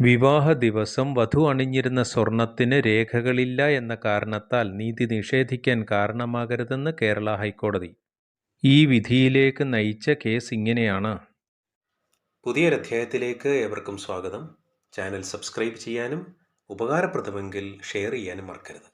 വിവാഹ ദിവസം വധു അണിഞ്ഞിരുന്ന സ്വർണത്തിന് രേഖകളില്ല എന്ന കാരണത്താൽ നീതി നിഷേധിക്കാൻ കാരണമാകരുതെന്ന് കേരള ഹൈക്കോടതി. ഈ വിധിയിലേക്ക് നയിച്ച കേസ് ഇങ്ങനെയാണ്. പുതിയൊരധ്യായത്തിലേക്ക് ഏവർക്കും സ്വാഗതം. ചാനൽ സബ്സ്ക്രൈബ് ചെയ്യാനും ഉപകാരപ്രദമെങ്കിൽ ഷെയർ ചെയ്യാനും മറക്കരുത്.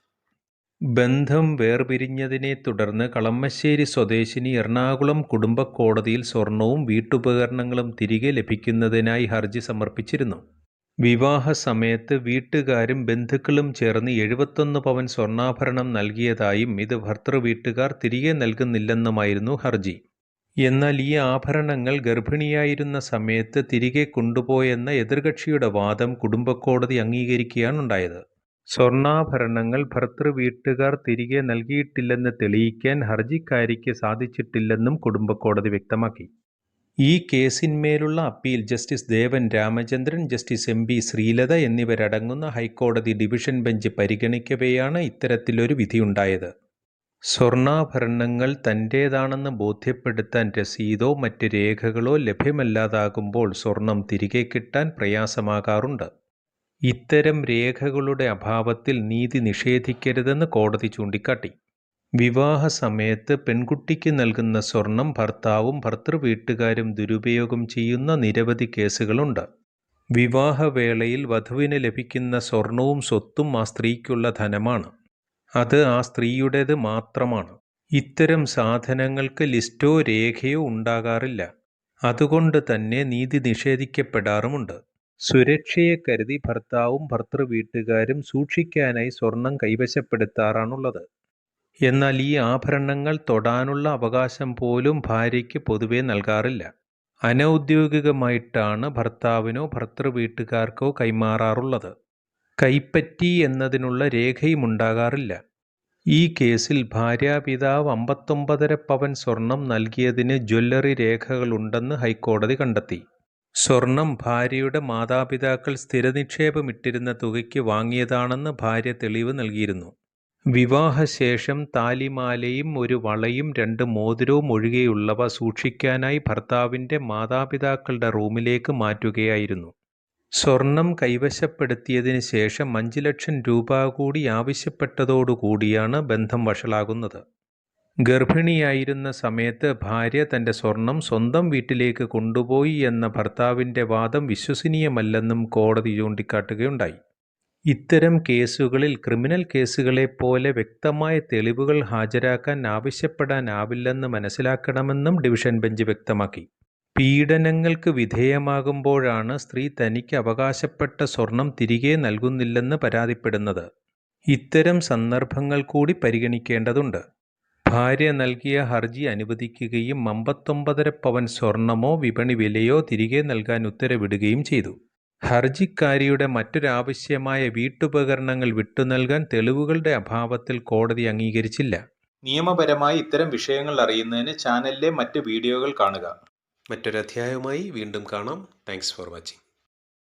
ബന്ധം വേർപിരിഞ്ഞതിനെ തുടർന്ന് കളമശ്ശേരി സ്വദേശിനി എറണാകുളം കുടുംബ കോടതിയിൽ സ്വർണവും വീട്ടുപകരണങ്ങളും തിരികെ ലഭിക്കുന്നതിനായി ഹർജി സമർപ്പിച്ചിരുന്നു. വിവാഹ സമയത്ത് വീട്ടുകാരും ബന്ധുക്കളും ചേർന്ന് എഴുപത്തൊന്ന് പവൻ സ്വർണാഭരണം നൽകിയതായും ഇത് ഭർത്തൃവീട്ടുകാർ തിരികെ നൽകുന്നില്ലെന്നുമായിരുന്നു ഹർജി. എന്നാൽ ഈ ആഭരണങ്ങൾ ഗർഭിണിയായിരുന്ന സമയത്ത് തിരികെ കൊണ്ടുപോയെന്ന എതിർകക്ഷിയുടെ വാദം കുടുംബക്കോടതി അംഗീകരിക്കുകയാണുണ്ടായത് സ്വർണാഭരണങ്ങൾ ഭർതൃവീട്ടുകാർ തിരികെ നൽകിയിട്ടില്ലെന്ന് തെളിയിക്കാൻ ഹർജിക്കാരിക്ക് സാധിച്ചിട്ടില്ലെന്നും കുടുംബക്കോടതി വ്യക്തമാക്കി. ഈ കേസിന്മേലുള്ള appeal justice Devan Ramachandran justice M B Sreelatha എന്നിവരടങ്ങുന്ന ഹൈക്കോടതി ഡിവിഷൻ ബെഞ്ച് പരിഗണിക്കവെയാണ് ഇത്തരത്തിലൊരു വിധിയുണ്ടായത്. സ്വർണാഭരണങ്ങൾ തന്റേതാണെന്ന് ബോധ്യപ്പെടുത്താൻ രസീതോ മറ്റ് രേഖകളോ ലഭ്യമല്ലാതാകുമ്പോൾ സ്വർണം തിരികെ കിട്ടാൻ പ്രയാസമാകാറുണ്ട്. ഇത്തരം രേഖകളുടെ അഭാവത്തിൽ നീതി നിഷേധിക്കരുതെന്ന് കോടതി ചൂണ്ടിക്കാട്ടി. വിവാഹ സമയത്ത് പെൺകുട്ടിക്ക് നൽകുന്ന സ്വർണം ഭർത്താവും ഭർത്തൃവീട്ടുകാരും ദുരുപയോഗം ചെയ്യുന്ന നിരവധി കേസുകളുണ്ട്. വിവാഹവേളയിൽ വധുവിന് ലഭിക്കുന്ന സ്വർണവും സ്വത്തും ആ സ്ത്രീക്കുള്ള ധനമാണ്. അത് ആ സ്ത്രീയുടേത് മാത്രമാണ്. ഇത്തരം സാധനങ്ങൾക്ക് ലിസ്റ്റോ രേഖയോ ഉണ്ടാകാറില്ല. അതുകൊണ്ട് തന്നെ നീതി നിഷേധിക്കപ്പെടാറുമുണ്ട്. സുരക്ഷയെ കരുതി ഭർത്താവും ഭർത്തൃവീട്ടുകാരും സൂക്ഷിക്കാനായി സ്വർണം കൈവശപ്പെടുത്താറാണുള്ളത്. എന്നാൽ ഈ ആഭരണങ്ങൾ തൊടാനുള്ള അവകാശം പോലും ഭാര്യയ്ക്ക് പൊതുവെ നൽകാറില്ല. അനൗദ്യോഗികമായിട്ടാണ് ഭർത്താവിനോ ഭർത്തൃവീട്ടുകാർക്കോ കൈമാറാറുള്ളത്. കൈപ്പറ്റി എന്നതിനുള്ള രേഖയും ഉണ്ടാകാറില്ല. ഈ കേസിൽ ഭാര്യാപിതാവ് അമ്പത്തൊമ്പതര പവൻ സ്വർണം നൽകിയതിന് ജ്വല്ലറി രേഖകളുണ്ടെന്ന് ഹൈക്കോടതി കണ്ടെത്തി. സ്വർണം ഭാര്യയുടെ മാതാപിതാക്കൾ സ്ഥിരനിക്ഷേപമിട്ടിരുന്ന തുകയ്ക്ക് വാങ്ങിയതാണെന്ന് ഭാര്യ തെളിവ് നൽകിയിരുന്നു. വിവാഹശേഷം താലിമാലയും ഒരു വളയും രണ്ട് മോതിരവും ഒഴികെയുള്ളവ സൂക്ഷിക്കാനായി ഭർത്താവിന്റെ മാതാപിതാക്കളുടെ റൂമിലേക്ക് മാറ്റുകയായിരുന്നു. സ്വർണം കൈവശപ്പെടുത്തിയതിന് ശേഷം അഞ്ച് ലക്ഷം രൂപ കൂടി ആവശ്യപ്പെട്ടതോടുകൂടിയാണ് ബന്ധം വഷളാകുന്നത്. ഗർഭിണിയായിരുന്ന സമയത്ത് ഭാര്യ തന്റെ സ്വർണം സ്വന്തം വീട്ടിലേക്ക് കൊണ്ടുപോയി എന്ന ഭർത്താവിന്റെ വാദം വിശ്വസനീയമല്ലെന്നും കോടതി ചൂണ്ടിക്കാട്ടുകയുണ്ടായി. ഇത്തരം കേസുകളിൽ ക്രിമിനൽ കേസുകളെ പോലെ വ്യക്തമായ തെളിവുകൾ ഹാജരാക്കാൻ ആവശ്യപ്പെടാനാവില്ലെന്ന് മനസ്സിലാക്കണമെന്നും ഡിവിഷൻ ബെഞ്ച് വ്യക്തമാക്കി. പീഡനങ്ങൾക്ക് വിധേയമാകുമ്പോഴാണ് സ്ത്രീ തനിക്ക് അവകാശപ്പെട്ട സ്വർണം തിരികെ നൽകുന്നില്ലെന്ന് പരാതിപ്പെടുന്നത്. ഇത്തരം സന്ദർഭങ്ങൾ കൂടി പരിഗണിക്കേണ്ടതുണ്ട്. ഭാര്യ നൽകിയ ഹർജി അനുവദിക്കുകയും അമ്പത്തൊമ്പതര പവൻ സ്വർണമോ വിപണി വിലയോ തിരികെ നൽകാൻ ഉത്തരവിടുകയും ചെയ്തു. ഹർജിക്കാരിയുടെ മറ്റൊരാവശ്യമായ വീട്ടുപകരണങ്ങൾ വിട്ടുനൽകാൻ തെളിവുകളുടെ അഭാവത്തിൽ കോടതി അംഗീകരിച്ചില്ല. നിയമപരമായി ഇത്തരം വിഷയങ്ങൾ അറിയുന്നതിന് ചാനലിലെ മറ്റ് വീഡിയോകൾ കാണുക. മറ്റൊരധ്യായവുമായി വീണ്ടും കാണാം. Thanks for watching